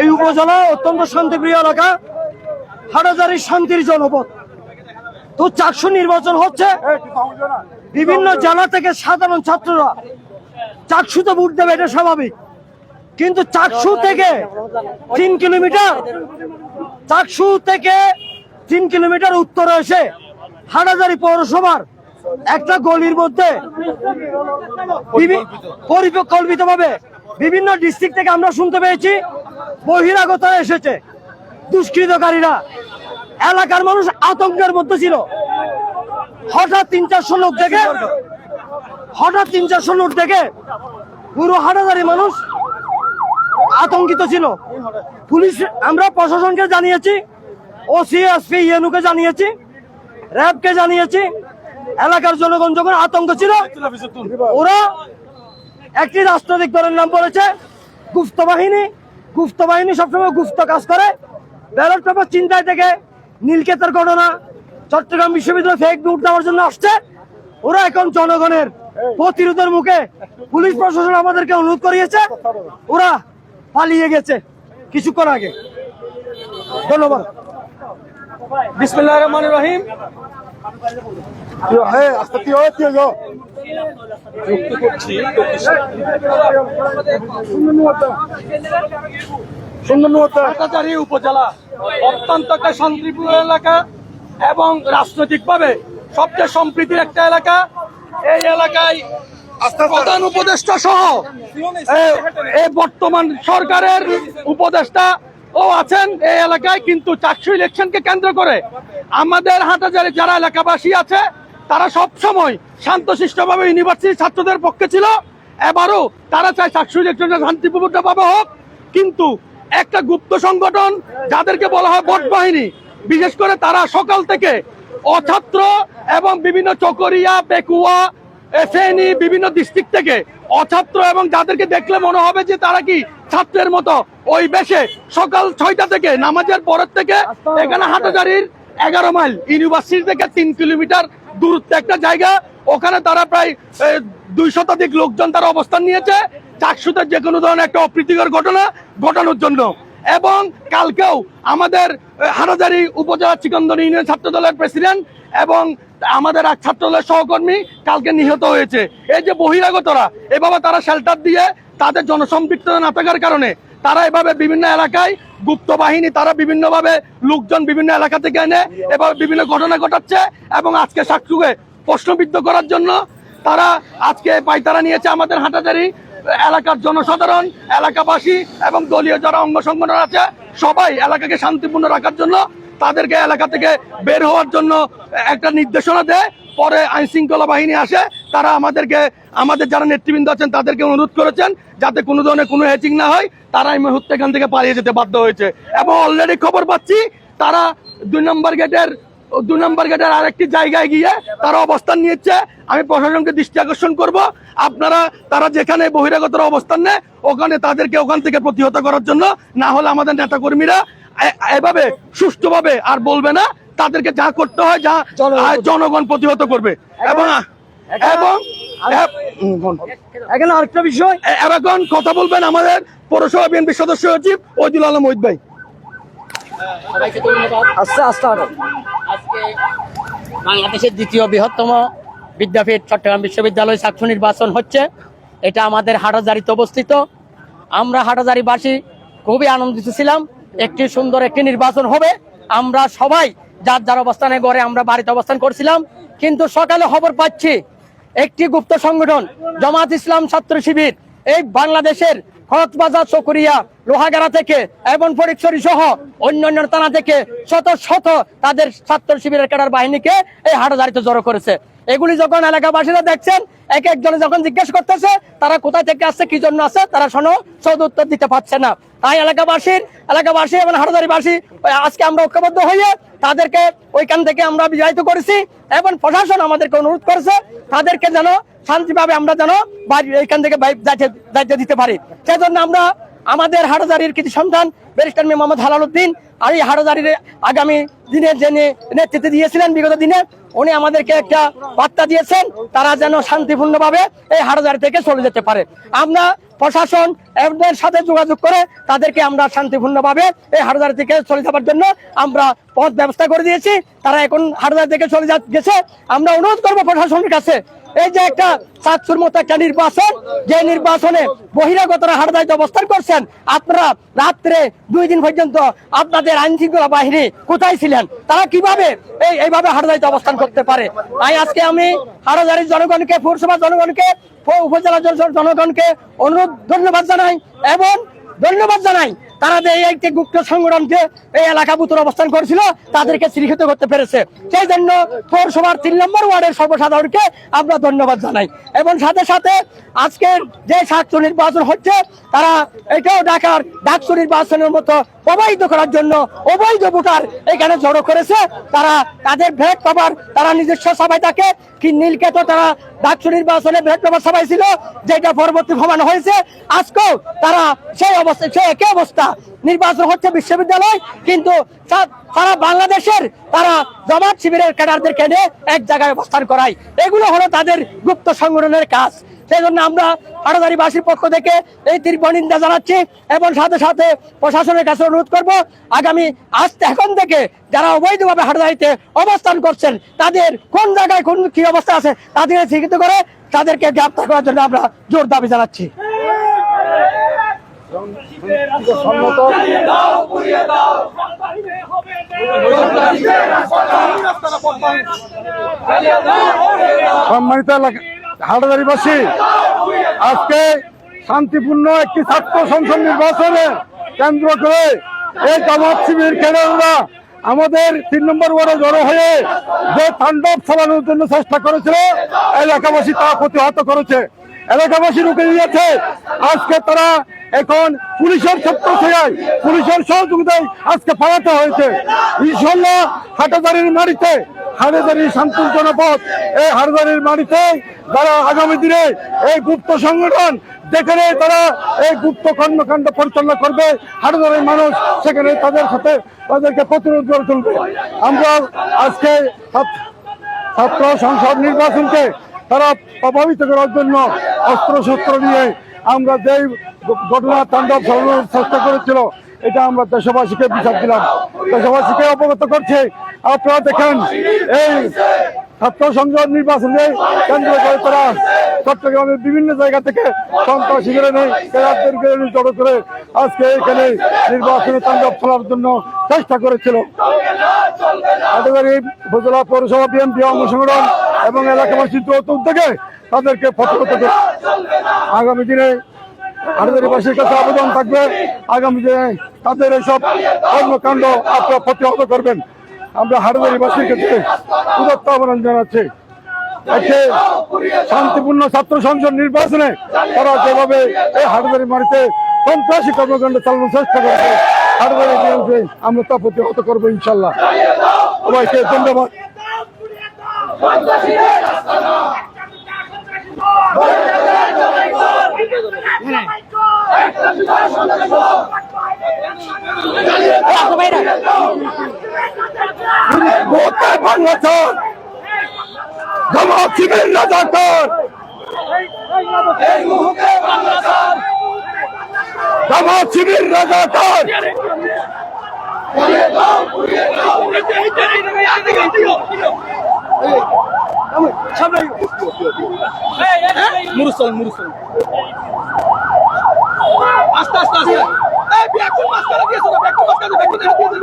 এই উপজেলা অত্যন্ত শান্তিপ্রিয় এলাকা। হাটাজারির শান্তির জনপদ। তো চারশো নির্বাচন হচ্ছে। বিভিন্ন জেলা থেকে সাধারণ ছাত্ররা চাকসুতে ভোট দেবে, এটা স্বাভাবিক। কিন্তু চাকসু থেকে তিন কিলোমিটার চাকসু থেকে তিন কিলোমিটার উত্তরে এসে হাটাজারি পৌরসভার একটা গলির মধ্যে পরিকল্পিত ভাবে বিভিন্ন ডিস্ট্রিক্ট থেকে আমরা শুনতে পেয়েছি বহিরাগতরা এসেছে দুষ্কৃতকারীরা। এলাকার মানুষ আতঙ্কের মধ্যে ছিল। হঠাৎ তিন চারশো লোক থেকে হঠাৎ তিন চারশো লোক থেকে পুরো হাটাজারি মানুষ আতঙ্কিত ছিল। পুলিশ আমরা প্রশাসনকে জানিয়েছি ওসি এসপি ইএনউকে জানিয়েছি র্যাবকে জানিয়েছি। এলাকার জনগণ যখন আতঙ্ক ছিল ওরা একটি রাষ্ট্রদিক দলের নাম বলেছে গুপ্ত বাহিনী। গুপ্ত বাহিনী সবসময় গুপ্ত কাজ করে। ব্যালট পেপার চিন্তায় থেকে নীলকেতের ঘটনা চট্টগ্রাম বিশ্ববিদ্যালয় ফেক নোট দেওয়ার জন্য আসছে। ওরা এখন জনগণের প্রতিরোধের মুখে পুলিশ প্রশাসন আমাদেরকে অনুরোধ করিয়েছে। ওরা পালিয়ে গেছে কিছুক্ষণ আগে। ধন্যবাদ। বিসমিল্লাহ রহমান রহিম। গো হাটাজারি উপজেলা অত্যন্ত একটা শান্তিপূর্ণ এলাকা এবং রাজনৈতিকভাবে সবচেয়ে সম্প্রীতির একটা এলাকা। এই এলাকায় প্রধান উপদেষ্টা সহ বর্তমান সরকারের উপদেষ্টা ও আছেন এই এলাকায়, কিন্তু চাকসু ইলেকশনকে কেন্দ্র করে আমাদের হাটাজারি যারা এলাকাবাসী আছে, তারা সব সময় শান্তশিষ্টভাবে ইউনিভার্সিটির ছাত্রদের পক্ষে ছিল। এবারও তারা চায় চাকসু ইলেকশনটা শান্তিপূর্ণভাবে হোক। কিন্তু একটা গুপ্ত সংগঠন, যাদেরকে বলা হয় ভোট বাহিনী, বিশেষ করে তারা সকাল থেকে অছাত্র এবং বিভিন্ন চকরিয়া, পেকুয়া ফেনী বিভিন্ন ডিস্ট্রিক্ট থেকে অছাত্র এবং যাদেরকে দেখলে মনে হবে যে তারা কি ছাত্রের মতো। ওই বেশে সকাল ছয়টা থেকে নামাজের পরের থেকে এখানে হাটাজারির এগারো মাইল ইউনিভার্সিটি থেকে তিন কিলোমিটার দূরত্ব একটা জায়গা। ওখানে তারা প্রায় দুই শতাধিক লোকজন তারা অবস্থান নিয়েছে। চাকসুতে যে কোনো ধরনের একটা অপ্রীতিকর ঘটনা ঘটানোর জন্য। এবং কালকেও আমাদের আহ, হাটাজারি উপজেলা চিকন্দন ইউনিয়ন ছাত্র দলের প্রেসিডেন্ট এবং আমাদের এক ছাত্র দলের সহকর্মী কালকে নিহত হয়েছে। এই যে বহিরাগতরা এভাবে তারা শেল্টার দিয়ে তাদের জনসম্পৃক্ততা না থাকার কারণে তারা এভাবে বিভিন্ন এলাকায় গুপ্ত বাহিনী, তারা বিভিন্নভাবে লোকজন বিভিন্ন এলাকা থেকে এনে এভাবে বিভিন্ন ঘটনা ঘটাচ্ছে এবং আজকে সাক্ষুকে প্রশ্নবিদ্ধ করার জন্য তারা আজকে পাইতারা নিয়েছে আমাদের হাটাজারি এলাকার জনসাধারণ, এলাকাবাসী এবং দলীয় যারা অঙ্গ সংগঠন আছে, সবাই এলাকাকে শান্তিপূর্ণ রাখার জন্য তাদেরকে এলাকা থেকে বের হওয়ার জন্য একটা নির্দেশনা দেয়। পরে আইন শৃঙ্খলা বাহিনী আসে, তারা আমাদেরকে, আমাদের যারা নেতৃবৃন্দ আছেন, তাদেরকে অনুরোধ করেছেন যাতে কোনো ধরনের কোনো হ্যাচিং না হয় তারা এই মুহূর্তে এখান থেকে পালিয়ে যেতে বাধ্য হয়েছে। এবং অলরেডি খবর পাচ্ছি, তারা দুই নম্বর গেটের, দুই নম্বর গেটের আরেকটি জায়গায় গিয়ে তারা অবস্থান নিয়েছে। আমি প্রশাসনকে দৃষ্টি আকর্ষণ করব। আপনারা, তারা যেখানে বহিরাগতরা অবস্থান নেয়, ওখানে তাদেরকে ওখান থেকে প্রতিহত করার জন্য, না হলে আমাদের নেতাকর্মীরা এভাবে সুষ্ঠুভাবে আর বলবে না তাদেরকে যা করতে হয় যা জনগণ প্রতিহত করবে। এবং এবং। এখানে আরেকটা বিষয়। এখন কথা বলবেন আমাদের পৌরসভা বিএনপি সদস্য সচিব ওইদুল আলম ওহিদ ভাই। আস্তে আজকে বাংলাদেশের দ্বিতীয় বৃহত্তম বিদ্যাপীঠ চট্টগ্রাম বিশ্ববিদ্যালয় ছাত্র নির্বাচন হচ্ছে। এটা আমাদের হাটাজারিতে অবস্থিত। আমরা হাটাজারিবাসী খুবই আনন্দিত ছিলাম। একটি সুন্দর একটি নির্বাচন হবে। আমরা সবাই যার যার অবস্থানে গড়ে আমরা বাড়িতে অবস্থান করছিলাম। কিন্তু সকালে খবর পাচ্ছি, একটি গুপ্ত সংগঠন, জামাত ইসলাম ছাত্র শিবির, এই বাংলাদেশের কক্সবাজার চকরিয়া, লোহাগাড়া থেকে এবং ফরিকছড়ি সহ অন্যান্য থানা থেকে শত শত তাদের ছাত্র শিবিরের ক্যাডার বাহিনীকে এই হাটাজারিতে জড়ো করেছে। এগুলি যখন এলাকাবাসীরা দেখছেন, এক একজনে যখন জিজ্ঞেস করতেছে, তারা কোথায় থেকে আসছে, কি জন্য আসছে, তারা শোনো, সদ উত্তর দিতে পারছে না। তাই এলাকাবাসীর, এলাকাবাসী এবং হাটাজারিবাসী আজকে আমরা ঐক্যবদ্ধ হয়ে তাদেরকে ওইখান থেকে আমরা বিবাহিত করেছি এবং প্রশাসন আমাদেরকে অনুরোধ করেছে, তাদেরকে যেন শান্তিভাবে আমরা যেন এইখান থেকে যাইতে দিতে পারি। সেজন্য আমরা আমাদের হাটজারির কিছু সন্তান, ব্যারিস্টার মে মোহাম্মদ হালাল উদ্দিন আর এই হাটজারির আগামী দিনে যে নে- নেতৃত্ব দিয়েছিলেন, বিগত দিনে উনি আমাদেরকে একটা বার্তা দিয়েছেন, তারা যেন শান্তিপূর্ণভাবে এই হাটজারি থেকে চলে যেতে পারে। আমরা প্রশাসন এদের সাথে যোগাযোগ করে তাদেরকে আমরা শান্তিপূর্ণভাবে এই হাটজারি থেকে চলে যাবার জন্য আমরা পথ ব্যবস্থা করে দিয়েছি। তারা এখন হাটজারি থেকে চলে যা- গেছে। আমরা অনুরোধ করব প্রশাসনের কাছে এই যে একটা চাকসুর মতো একটা নির্বাচন, যে নির্বাচনে বহিরাগতরা হাটদায়িত্ব অবস্থান করছেন, আপনারা রাত্রে দুই দিন পর্যন্ত আপনাদের আইন শৃঙ্খলা বাহিনী কোথায় ছিলেন? তারা কীভাবে এই এইভাবে হাটদায়িত্ব অবস্থান করতে পারে? তাই আজকে আমি হাটদারির জনগণকে, পৌরসভার জনগণকে, উপজেলা জনগণকে অনুরোধ, ধন্যবাদ জানাই এবং ধন্যবাদ জানাই। তারা যে এই গুপ্ত সংগঠনকে এই এলাকা ভূতর অবস্থান করেছিল, তাদেরকে শ্রীক্ষিত করতে পেরেছে। সেই জন্য পৌরসভার তিন নম্বর ওয়ার্ডের সর্বসাধারণকে আমরা ধন্যবাদ জানাই। এবং সাথে সাথে আজকের যে ছাত্র নির্বাচন হচ্ছে, তারা এটাও ঢাকার ডাকসু নির্বাচনের মতো প্রবাহিত করার জন্য অবৈধ ভোটার এখানে জড়ো করেছে। তারা তাদের ভেট পাবার, তারা নিজস্ব সবাই থাকে। কি নীলকেত তারা ডাকসু নির্বাচনে ভেট পাবার সবাই ছিল, যেটা পরবর্তী প্রমাণ হয়েছে। আজকেও তারা সেই অবস্থা সেই একই অবস্থা। নির্বাচন হচ্ছে বিশ্ববিদ্যালয়, কিন্তু সারা বাংলাদেশের তারা জমাত শিবিরের ক্যাডারদেরকে নিয়ে এক জায়গায় অবস্থান করায়। এগুলো হলো তাদের গুপ্ত সংগঠনের কাজ। সেই জন্য আমরা আড়াদারিবাসীর পক্ষ থেকে এই তীব্র নিন্দা জানাচ্ছি এবং সাথে সাথে প্রশাসনের কাছে অনুরোধ করব, আগামী আজ এখন থেকে যারা অবৈধভাবে হাটাদারিতে অবস্থান করছেন, তাদের কোন জায়গায় কোন কি অবস্থা আছে তাদের চিহ্নিত করে তাদেরকে গ্রেপ্তার করার জন্য আমরা জোর দাবি জানাচ্ছি। সম্মানিত এলাকা হাটাদারিবাসী আজকে শান্তিপূর্ণ একটি ছাত্র সংসদ নির্বাচনে কেন্দ্র করে এই জামাত শিবির খেলোয়াড়রা আমাদের তিন নম্বর ওয়ার্ডে জড়ো হয়ে যে তাণ্ডব চালানোর জন্য চেষ্টা করেছিল, এলাকাবাসী তা প্রতিহত করেছে। এলাকাবাসী রুখে দিয়েছে। আজকে তারা এখন পুলিশের ছত্র ছেড়ায় পুলিশের সহযোগিতায় আজকে পালাতে হয়েছে। ইনশাল্লাহ হাটাদারির মাটিতে হাটাদারির শান্তির জনপদ, এই হাটাদারির মাটিতে যারা আগামী দিনে এই গুপ্ত সংগঠন যেখানে তারা এই গুপ্ত কর্মকাণ্ড পরিচালনা করবে হাটাদারির মানুষ সেখানে তাদের সাথে তাদেরকে প্রতিরোধ করে তুলবে। আমরা আজকে ছাত্র- সংসদ নির্বাচনকে তারা প্রভাবিত করার জন্য অস্ত্র শস্ত্র নিয়ে আমরা যেই ঘটনা তাণ্ডব চালানোর চেষ্টা করেছিল এটা আমরা দেশবাসীকে বিচার দিলাম। দেশবাসীকে অবগত করছে। আপনারা দেখেন, এই ছাত্র সংসদ নির্বাচনে কেন্দ্র করে তারা চট্টগ্রামের বিভিন্ন জায়গা থেকে সন্ত্রাসী করে নেই জড়ো করে আজকে এখানে নির্বাচনে তাণ্ডব চালার জন্য চেষ্টা করেছিল। উপজেলা পৌরসভা বিএনপি অঙ্গ সংগঠন এবং এলাকাবাসীর যৌথ উদ্যোগে তাদেরকে করে আগামী দিনে আটগারিবাসীর কাছে আবেদন থাকবে। আগামী দিনে তাদের এইসব কর্মকাণ্ড আপনারা প্রতিহত করবেন। আমরা হাটগারিবাসীর ক্ষেত্রে উদত্ত আহ্বান জানাচ্ছি। একটি শান্তিপূর্ণ ছাত্র সংসদ নির্বাচনে তারা যেভাবে এই হাটগারি মাটিতে সন্ত্রাসী কর্মকাণ্ড চালানোর চেষ্টা করেছে হাটগারি বিএনপি আমরা তা প্রতিহত করব ইনশাল্লাহ। সবাইকে ধন্যবাদ। গোটা জামাত শিবির রাজাকার জামাত শিবির রাজাকার আস্তে আস্তে আস্তে। এই ব্যাকুল মাস্কারা দিয়েছ না ব্যাকুল মাস্কারা ব্যাকুল দিয়ে দিয়ে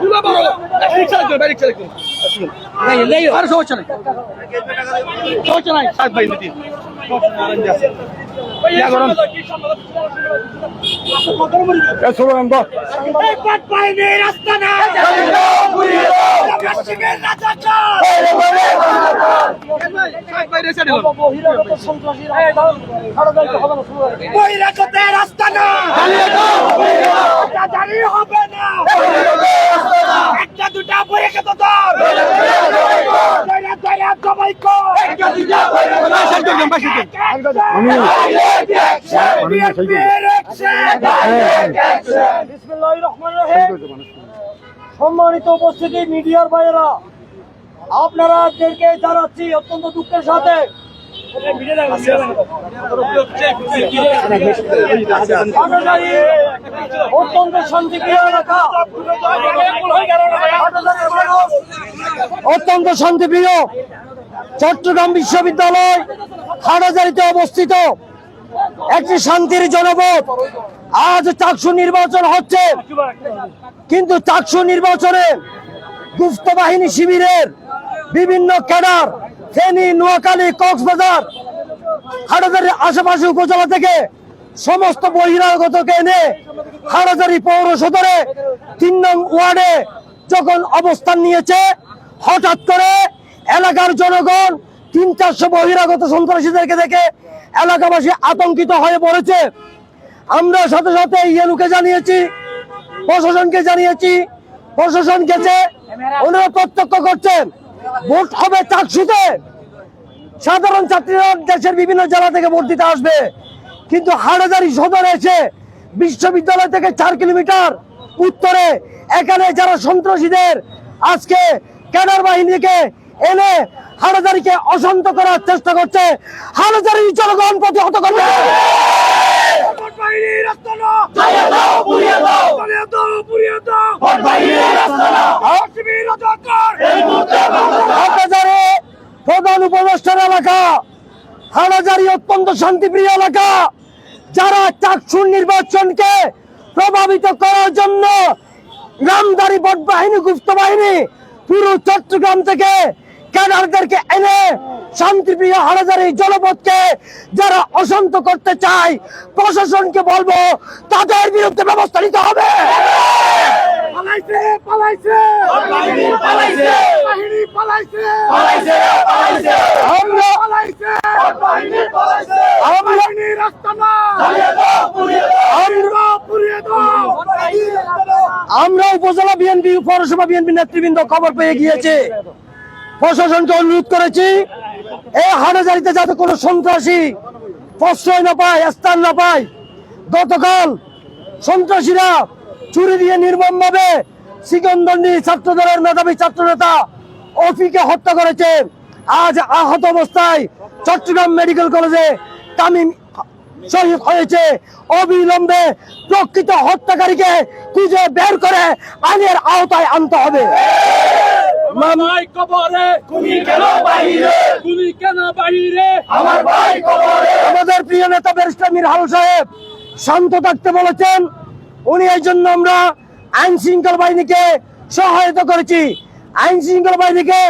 পুরো বড় রিক্সা লাগবে বাইরে রিক্সা লাগবে নাই নাই আর সমস্যা নাই। সমস্যা নাই সাত ভাই রাস্তা না হবে না। একটা দুটা বহিরাগত দল। দৈরা সম্মানিত উপস্থিতি মিডিয়ার বাইরা আপনারাদেরকে জানাচ্ছি অত্যন্ত দুঃখের সাথে। অত্যন্ত শান্তিপ্রিয় এলাকা। অত্যন্ত শান্তিপ্রিয়। চট্টগ্রাম বিশ্ববিদ্যালয় হাটাজারিতে অবস্থিত একটি শান্তির জনপদ। আজ চাকসু নির্বাচন হচ্ছে। কিন্তু চাকসু নির্বাচনে গুপ্ত বাহিনী শিবিরের বিভিন্ন ক্যাডার, ফেনী, নোয়াখালী, কক্সবাজার হাটাজারির আশেপাশে উপজেলা থেকে সমস্ত বহিরাগতকে এনে হাটাজারি পৌর সদরে তিন নং ওয়ার্ডে যখন অবস্থান নিয়েছে, হঠাৎ করে এলাকার জনগণ তিন চারশো বহিরাগত সন্ত্রাসীদেরকে দেখে এলাকাবাসী আতঙ্কিত হয়ে পড়েছে। আমরা সাথে সাথে ইয়েলুকে জানিয়েছি, প্রশাসনকে জানিয়েছি। প্রশাসন গেছে, ওনারা প্রত্যক্ষ করছেন। ভোট হবে চাকসুতে। সাধারণ ছাত্রীরা দেশের বিভিন্ন জেলা থেকে ভোট দিতে আসবে। কিন্তু হাটাজারি সদরে এসে বিশ্ববিদ্যালয় থেকে চার কিলোমিটার উত্তরে, এখানে যারা সন্ত্রাসীদের আজকে ক্যাডার বাহিনীকে এনে হাটাজারিকে অশান্ত করার চেষ্টা করছে। হাটাজারি জনগণ প্রতিহত করবে। প্রধান উপদেষ্টার এলাকা। হাটাজারি অত্যন্ত শান্তিপ্রিয় এলাকা। যারা চাকসুর নির্বাচনকে প্রভাবিত করার জন্য নামদারি বট বাহিনী গুপ্ত বাহিনী পুরো চট্টগ্রাম থেকে ক্যাডারদেরকে এনে শান্তিপ্রিয় হারাজারি জনপদকে যারা অশান্ত করতে চায় প্রশাসনকে বলব তাদের বিরুদ্ধে ব্যবস্থা নিতে হবে। পালাইছে পালাইছে। পালাইছে। বাহিনী পালাইছে। আমরা পালাইছে। আমরা রাস্তা না। আমরা পুড়িয়ে দাও। আমরা উপজেলা বিএনপি পৌরসভা বিএনপি নেতৃবৃন্দ খবর পেয়ে গিয়েছে। প্রশাসনকে অনুরোধ করেছি, এই হাটাজারিতে যাতে কোনো সন্ত্রাসী প্রশ্রয় না পায়, স্থান না পায়, গতকাল সন্ত্রাসীরা চুরি দিয়ে নির্মম ভাবে সিকন্দন্ডি ছাত্রদলের মেধাবী ছাত্র নেতা অফিকে হত্যা করেছে। আজ আহত অবস্থায় চট্টগ্রাম মেডিকেল কলেজে তামিম শহীদ হয়েছে। অবিলম্বে প্রকৃত হত্যাকারীকে খুঁজে বের করে আইনের আওতায় আনতে হবে। ভাই কবরে। গুলি কেন বাহিরে? গুলি কেন বাহিরে? আমার ভাই কবরে। আমাদের প্রিয় নেতা ব্যারিস্টার মীর সাহেব শান্ত থাকতে বলেছেন। উনি এই জন্য আমরা আইন শৃঙ্খলা বাহিনীকে সহায়তা করেছি। আইন শৃঙ্খলা বাহিনীকে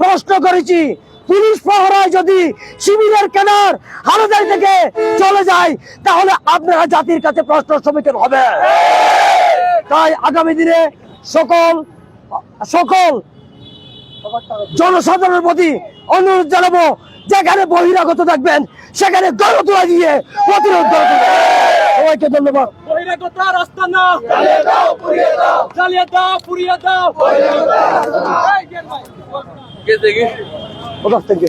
প্রশ্ন করেছি। পুলিশ প্রহরায় যদি শিবিরের কেনার হারাদারি থেকে চলে যায় তাহলে আপনারা জাতির কাছে প্রশ্ন সম্মুখীন হবে। তাই আগামী দিনে সকল সকল জনসাধারণের প্রতি অনুরোধ জানাব যেখানে বহিরাগত থাকবেন সেখানে গড় তোলা দিয়ে প্রতিরোধ সবাইকে ধন্যবাদ। বহিরাগত রাস্তা না। চালিয়ে দাও পুড়িয়ে দাও। চালিয়ে দাও পুড়িয়ে দাও কোথা থেকে?